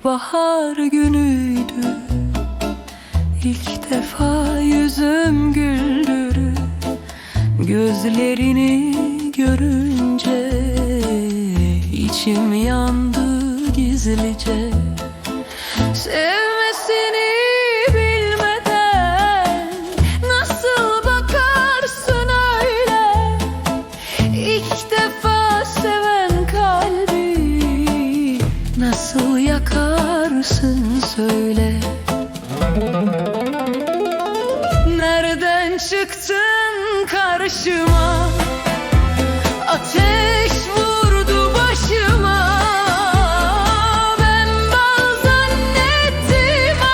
ilkbahar günüydü. İlk defa yüzüm güldü. Gözlerini görünce içim yandı gizlice. Sevmesini yakarsın söyle. Nereden çıktın karşıma? Ateş vurdu başıma. Ben bal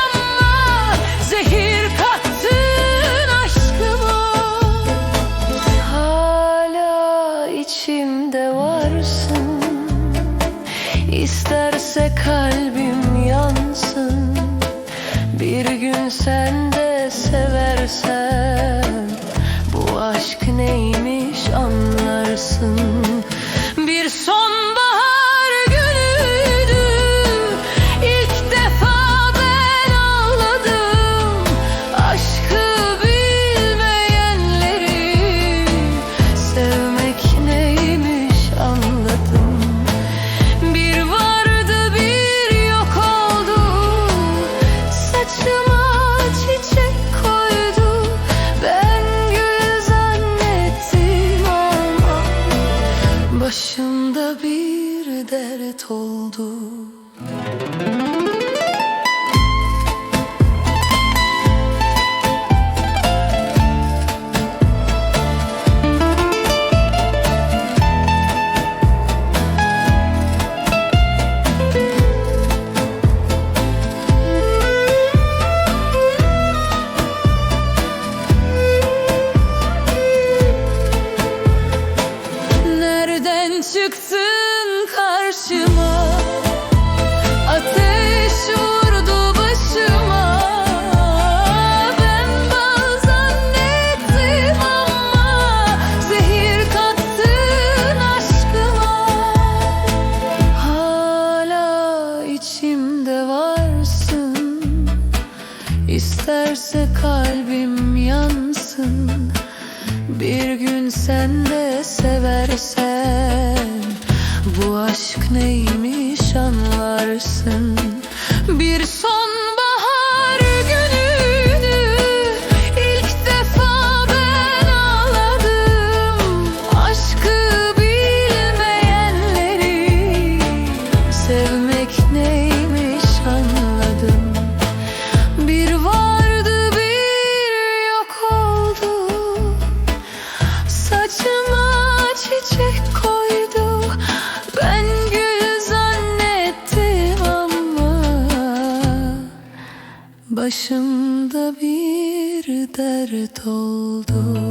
ama Zehir kattın aşkıma. Hala içimde varsın. İsterse kalbim oldu kalbim yansın. Bir gün sen de seversen Bu aşk neymiş anlarsın. Bir sonbahar Başımda bir dert oldu